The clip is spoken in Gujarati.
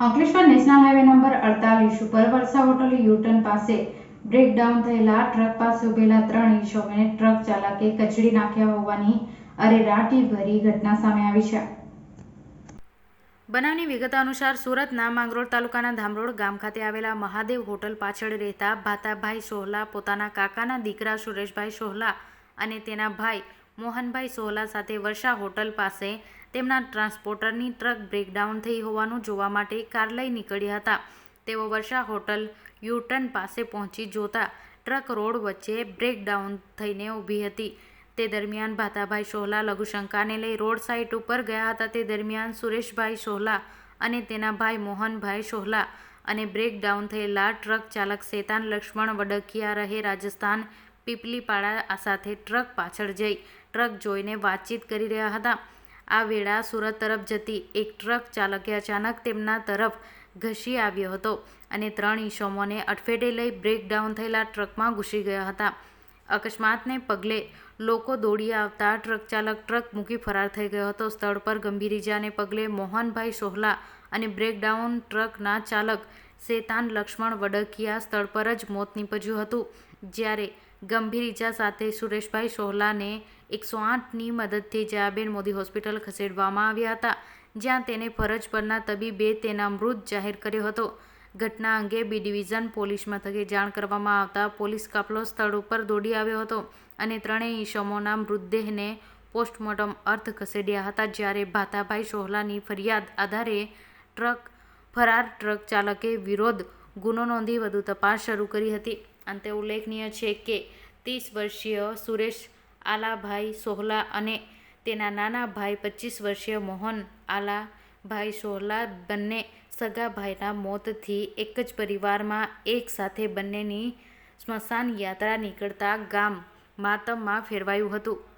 અંકલેશ્વર નેશનલ હાઈવે નંબર અડતાલીસ ઉપર વરસા હોટલ યુટર્ન પાસે બ્રેકડાઉન થયેલા ટ્રક પાસે ઉભેલા ત્રણ ઈસમોને ટ્રક ચાલકે કચડી નાખ્યા હોવાની અરેરાટી ભરી ઘટના સામે આવી છે. બનાવની વિગત અનુસાર સુરતના માંગરોળ તાલુકાના ધામરોડ ગામ ખાતે આવેલા મહાદેવ હોટલ પાછળ રહેતા ભાતાભાઈ સોહલા, પોતાના કાકાના દીકરા સુરેશભાઈ સોહલા અને તેના ભાઈ મોહનભાઈ સોહલા સાથે વર્ષા હોટલ પાસે તેમના ટ્રાન્સપોર્ટરની ટ્રક બ્રેકડાઉન થઈ હોવાનું જોવા માટે કાર લઈ નીકળ્યા હતા. તેઓ વર્ષા હોટલ યુટર્ન પાસે પહોંચી જોતા ટ્રક રોડ વચ્ચે બ્રેકડાઉન થઈને ઊભી હતી. તે દરમિયાન ભાતાભાઈ સોહલા લઘુશંકાને લઈ રોડ સાઇડ ઉપર ગયા હતા. તે દરમિયાન સુરેશભાઈ સોહલા અને તેના ભાઈ મોહનભાઈ સોહલા અને બ્રેકડાઉન થયેલા ટ્રક ચાલક શેતાન લક્ષ્મણ વડકિયા રહે રાજસ્થાન પીપલીપાડા સાથે ટ્રક પાછળ જઈ ટ્રક જોઈને વાતચીત કરી રહ્યા હતા. આ વેળા સુરત તરફ જતી એક ટ્રક ચાલકે અચાનક તેમના તરફ ઘસી આવ્યો હતો અને ત્રણ ઈસમોને અડફેટે લઈ બ્રેકડાઉન થયેલા ટ્રકમાં ઘૂસી ગયા હતા. અકસ્માતને પગલે લોકો દોડી આવતા ટ્રક ચાલક ટ્રક મૂકી ફરાર થઈ ગયો હતો. સ્થળ પર ગંભીર ઇજાને પગલે મોહનભાઈ સોહલા અને બ્રેકડાઉન ટ્રકના ચાલક શેતાન લક્ષ્મણ વડકિયા સ્થળ પર જ મોત નીપજ્યું હતું. જ્યારે ગંભીર ઇજા સાથે સુરેશભાઈ સોહલાને એકસો આઠની મદદથી જયાબેન મોદી હોસ્પિટલ ખસેડવામાં આવ્યા હતા, જ્યાં તેને ફરજ પરના તબીબે તેના મૃત જાહેર કર્યો હતો. ઘટના અંગે બી ડિવિઝન પોલીસ મથકે જાણ કરવામાં આવતા પોલીસ કાફલો સ્થળ ઉપર દોડી આવ્યો હતો અને ત્રણેય ઈસમોના મૃતદેહને પોસ્ટમોર્ટમ અર્થ ખસેડ્યા હતા, જ્યારે ભાતાભાઈ સોહલાની ફરિયાદ આધારે ટ્રક ફરાર ટ્રક ચાલકે વિરોધ ગુનો નોંધી વધુ તપાસ શરૂ કરી હતી. અંતે ઉલ્લેખનીય છે કે ત્રીસ વર્ષીય સુરેશ આલાભાઈ સોહલા અને તેના નાના ભાઈ પચીસ વર્ષીય મોહન આલાભાઈ સોહલા બંને સગા ભાઈના મોતથી એક જ પરિવારમાં એક સાથે બંનેની સ્મશાન યાત્રા નીકળતા ગામ માતમમાં ફેરવાયું હતું.